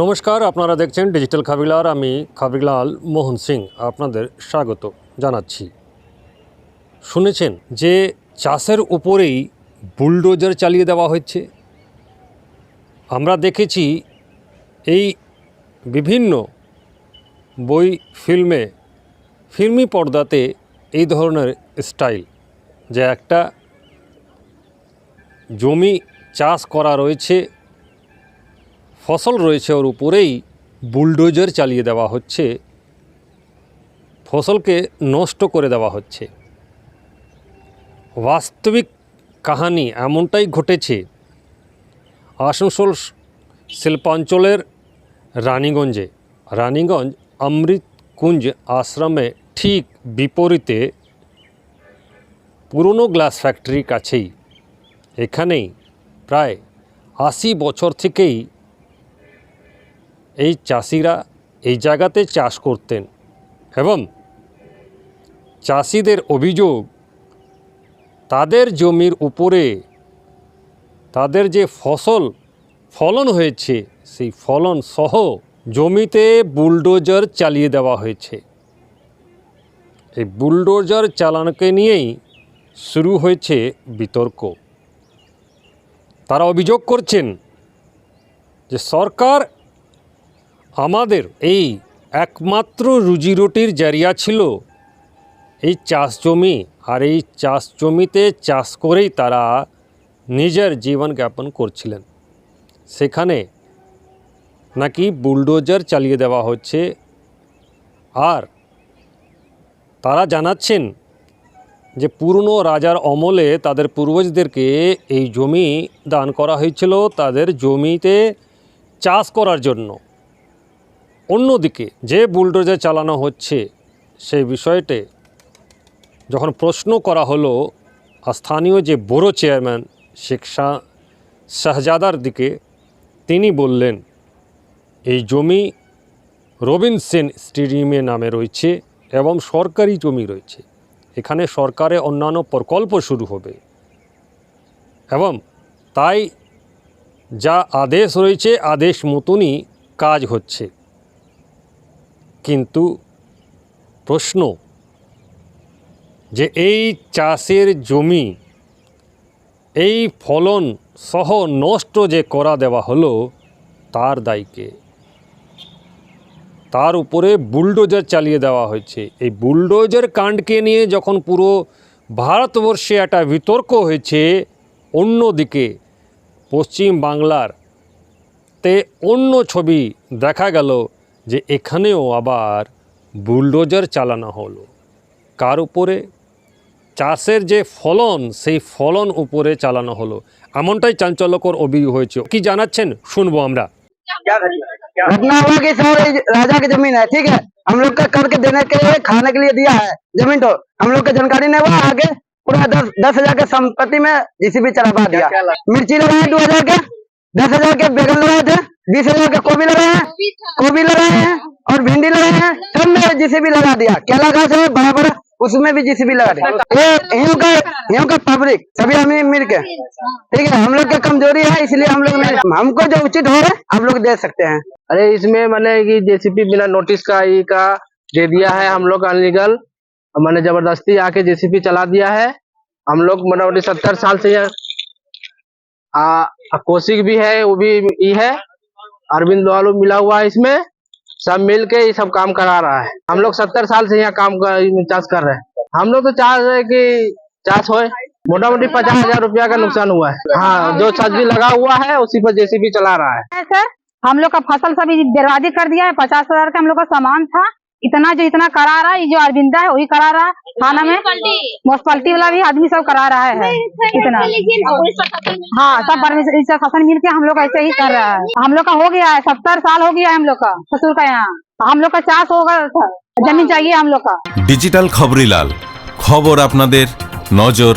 নমস্কার, আপনারা দেখছেন ডিজিটাল খাবিলার আমি খাবিলাল মোহন সিং আপনাদের স্বাগত জানাচ্ছি। শুনেছেন যে চাষের উপরেই বুলডোজার চালিয়ে দেওয়া হচ্ছে আমরা দেখেছি এই বিভিন্ন বই, ফিল্মে, ফিল্মি পর্দাতে এই ধরনের স্টাইল, যে একটা জমি চাষ করা রয়েছে ফসল রয়েছে ওর উপরেই বুলডোজার চালিয়ে দেওয়া হচ্ছে। ফসলকে নষ্ট করে দেওয়া হচ্ছে। বাস্তবিক কাহানি এমনটাই ঘটেছে। আসানসোল শিল্পাঞ্চলের রানীগঞ্জে। রানীগঞ্জ অমৃতকুঞ্জ আশ্রমে ঠিক বিপরীতে পুরনো গ্লাস ফ্যাক্টরির কাছেই। এখানেই প্রায় আশি বছর থেকেই এই চাষিরা এই জায়গাতে চাষ করতেন এবং চাষিদের অভিযোগ, তাদের জমির উপরে তাদের যে ফসল, ফলন হয়েছে, সেই ফলন সহ জমিতে বুলডোজার চালিয়ে দেওয়া হয়েছে। এই বুলডোজার চালানোকে নিয়েই শুরু হয়েছে বিতর্ক। তারা অভিযোগ করছেন যে সরকার আমাদের এই একমাত্র রুজিরুটির জারিয়া ছিল। এই চাষ জমি আর এই চাষ জমিতে চাষ করেই তারা নিজের জীবন জীবনযাপন করছিলেন। সেখানে নাকি বুলডোজার চালিয়ে দেওয়া হচ্ছে। আর তারা জানাচ্ছেন যে পুরনো রাজার অমলে তাদের পূর্বজদেরকে এই জমি দান করা হয়েছিল তাদের জমিতে চাষ করার জন্য। অন্যদিকে যে বুলডোজার চালানো হচ্ছে, সেই বিষয়টে যখন প্রশ্ন করা হলো স্থানীয় যে বড় চেয়ারম্যান শেখ শাহ শাহজাদার দিকে, তিনি বললেন, এই জমি রবিন সেন স্টেডিয়ামে নামে রয়েছে এবং সরকারি জমি রয়েছে। এখানে সরকারে অন্যান্য প্রকল্প শুরু হবে। এবং তাই যা আদেশ রয়েছে, আদেশ মতনই কাজ হচ্ছে। কিন্তু প্রশ্ন যে এই চাষের জমি, এই ফলন সহ নষ্ট যে করা দেওয়া হলো, তার দায়কে তার উপরে বুলডোজার চালিয়ে দেওয়া হয়েছে। এই বুলডোজার কাণ্ডকে নিয়ে যখন পুরো ভারতবর্ষে একটা বিতর্ক হয়েছে, অন্যদিকে পশ্চিম বাংলার তে অন্য ছবি দেখা গেল যে এখানেও আবার বুলডোজার চালানো হলো কার উপরে চাষের যে ফলন সেই ফলন উপরে চালানো হলো এমনটাই চাঞ্চল্যকর অভিযোগ হয়েছে কি জানাচ্ছেন শুনবো আমরা घटना हुआ कि सर ये राजा की जमीन है ठीक है हम लोग का करके देने के लिए खाने के लिए दिया है जमीन तो हम लोग को जानकारी नहीं हुआ आगे पूरा दस दस हजार के संपत्ति में जीसीबी चढ़ा दिया मिर्ची लगाए दो हजार के दस हज़ार के बैगन लगाए थे बीस हज़ार के गोभी लगाए हैं गोभी लगाए हैं और भिंडी लगाए हैं सब में जीसीबी लगा दिया। केला घास है बड़ा बड़ा उसमें भी जीसीबी लगा दिया। ये यहाँ का पब्लिक सभी हम मिल के। ठीक है हम लोग की कमज़ोरी है इसलिए हम लोग हमको जो उचित हो आप लोग दे सकते हैं। अरे इसमें मैंने कि जेसीपी बिना नोटिस का ई का दे दिया है हम लोग अनलीगल मैंने ज़बरदस्ती आके जेसीपी चला दिया है। हम लोग मोटामोटी सत्तर साल से यहाँ आ, आ, कौशिक भी है वो भी ई है। अरविंद वालू मिला हुआ है इसमें। सब मिल के ये सब काम करा रहा है। हम लोग सत्तर साल से यहाँ काम कर चाष कर रहे हैं। हम लोग तो चाह रहे हैं कि चाष होए। मोटा मोटी पचास हज़ार रुपया का नुकसान हुआ है। हाँ जो छत भी लगा हुआ है उसी पर जेसीबी चला रहा है। है सर हम लोग का फ़सल सभी बर्बादी कर दिया है। पचास हज़ार का हम लोग का सामान था। इतना जो इतना करा रहा है ये जो अरविंदा है वही करा रहा है? थाना में? म्यूनसिपाली वाला भी आदमी सब करा रहा है। इतना। हाँ सब परमिशन शासन मिल के हम लोग ऐसे ही कर रहा है। हम लोग का हो गया है सत्तर साल हो गया है हम लोग का ससुर का यहाँ। हम लोग का चार होगा ज़मीन चाहिए हम लोग का। डिजिटल खबरी लाल खबर अपना नज़र